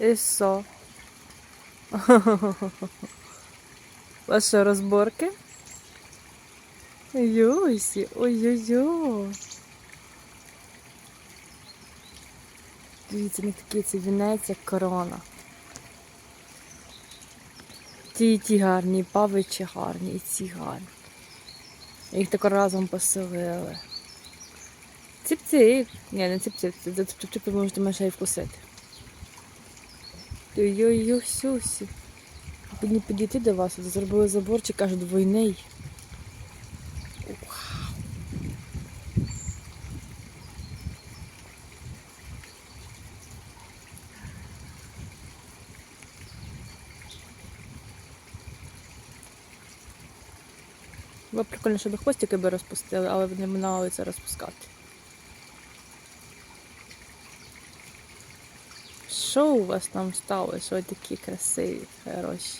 І що? У що, розборки? Юсі, ой-ой-ой. Дивіться, них такий це вінець, як корона. Ті і ті гарні, і павичі гарні, і ці гарні. Їх тако разом поселили. Ціп-ціп. Ні, не ціп-ціп. Це ціп-ціп ви можете менше і вкусити. Ой-ой-ой, сюсі. Мені підійти до вас, зробили заборчик, кажуть, двойний. Було б прикольно, щоб хвостики би розпустили, але вони мали це розпускати. Що у вас там сталося? Ось такі красиві, хороші.